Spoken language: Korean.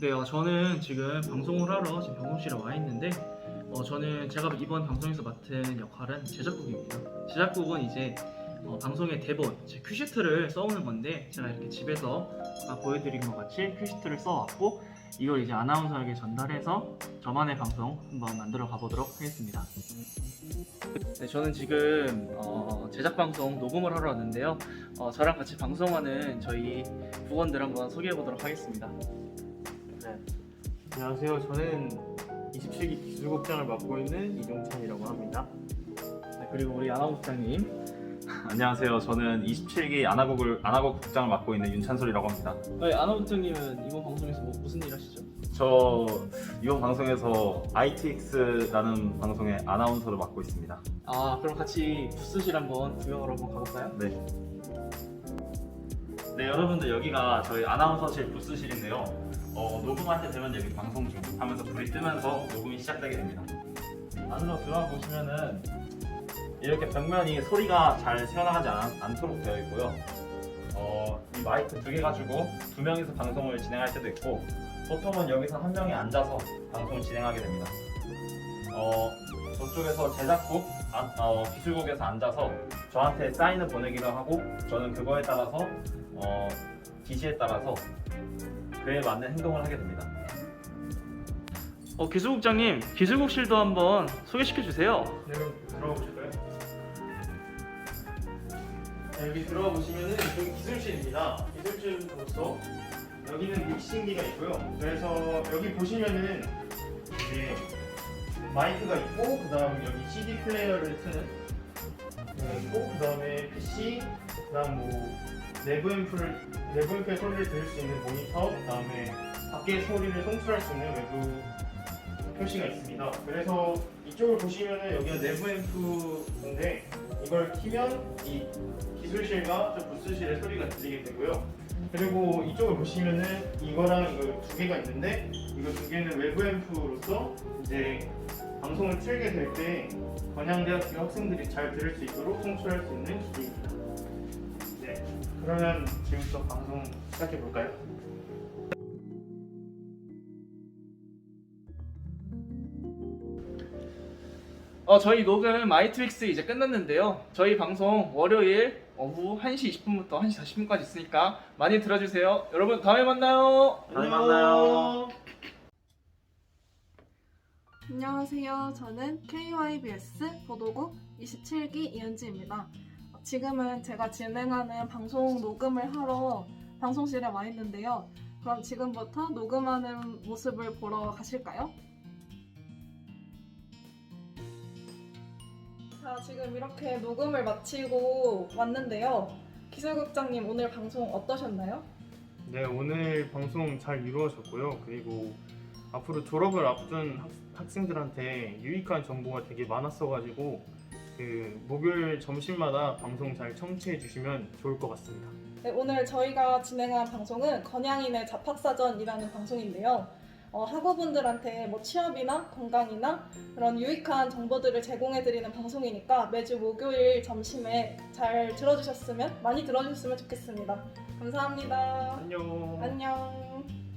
네, 어, 저는 지금 방송을 하러 지금 방송실에 와 있는데 어, 저는 제가 이번 방송에서 맡은 역할은 제작국입니다. 제작국은 이제 어, 방송의 대본, 제 큐시트를 써오는 건데 제가 이렇게 집에서 아까 보여드린 것 같이 큐시트를 써왔고 이걸 이제 아나운서에게 전달해서 저만의 방송 한번 만들어 가보도록 하겠습니다. 네, 저는 지금 어, 제작 방송 녹음을 하러 왔는데요. 어, 저랑 같이 방송하는 저희 부원들 한번 소개해 보도록 하겠습니다. 네. 안녕하세요. 저는 27기 기술국장을 맡고 있는 이종찬이라고 합니다. 네, 그리고 우리 아나운서장님. 안녕하세요. 저는 27기 아나국을 아나국 국장을 맡고 있는 윤찬솔이라고 합니다. 네, 아나운서장님은 이번 방송에서 뭐, 무슨 일 하시죠? 저 이번 방송에서 ITX라는 방송의 아나운서를 맡고 있습니다. 아, 그럼 같이 부스실 한번 구경을 한번 가볼까요? 네. 네, 여러분들 여기가 저희 아나운서실 부스실인데요. 어, 녹음할 때 되면 여기 방송 중 하면서 불이 뜨면서 녹음이 시작되게 됩니다. 안으로 들어가 보시면은 이렇게 벽면이 소리가 잘 새어나가지 않, 않도록 되어 있고요. 어, 이 마이크 두 개 가지고 두 명이서 방송을 진행할 때도 있고 보통은 여기서 한 명이 앉아서 방송을 진행하게 됩니다. 어, 저쪽에서 제작국, 아, 어, 기술국에서 앉아서 저한테 사인을 보내기도 하고 저는 그거에 따라서 어, 지시에 따라서 그에 맞는 행동을 하게 됩니다. 어, 기술국장님, 기술국실도 한번 소개시켜 주세요. 네, 그럼 들어가 보실까요? 자, 여기 들어가 보시면은 여기 기술실입니다. 기술실로서 여기는 믹싱기가 있고요. 그래서 여기 보시면은 이제 마이크가 있고 그 다음 여기 CD 플레이어를 트는 게 있고 그 다음에 PC 그 다음 뭐 내부 앰프를 내부 앰프의 소리를 들을 수 있는 모니터 그 다음에 밖의 소리를 송출할 수 있는 외부 표시가 있습니다. 그래서 이쪽을 보시면은 여기가 내부 앰프인데 이걸 키면 이 기술실과 저 부스실의 소리가 들리게 되고요. 그리고 이쪽을 보시면은 이거랑 이거 두 개가 있는데 이거 두 개는 외부 앰프로서 이제 방송을 틀게 될 때 건양대학교 학생들이 잘 들을 수 있도록 송출할 수 있는 기기입니다. 네, 그러면 지금부터 방송 시작해 볼까요? 어, 저희 녹음 마이트릭스 이제 끝났는데요. 저희 방송 월요일 오후 1시 20분부터 1시 40분까지 있으니까 많이 들어주세요. 여러분 다음에 만나요. 다음에 만나요. 안녕하세요. 저는 KYBS 보도국 27기 이은지입니다. 지금은 제가 진행하는 방송 녹음을 하러 방송실에 와 있는데요. 그럼 지금부터 녹음하는 모습을 보러 가실까요? 자, 지금 이렇게 녹음을 마치고 왔는데요. 기술국장님 오늘 방송 어떠셨나요? 네, 오늘 방송 잘 이루어졌고요. 그리고 앞으로 졸업을 앞둔 학, 학생들한테 유익한 정보가 되게 많았어가지고 그 목요일 점심마다 방송 잘 청취해 주시면 좋을 것 같습니다. 네, 오늘 저희가 진행한 방송은 건양인의 잡학사전이라는 방송인데요. 어, 학우분들한테 뭐 취업이나 건강이나 그런 유익한 정보들을 제공해드리는 방송이니까 매주 목요일 점심에 잘 들어주셨으면 많이 들어주셨으면 좋겠습니다. 감사합니다. 안녕. 안녕.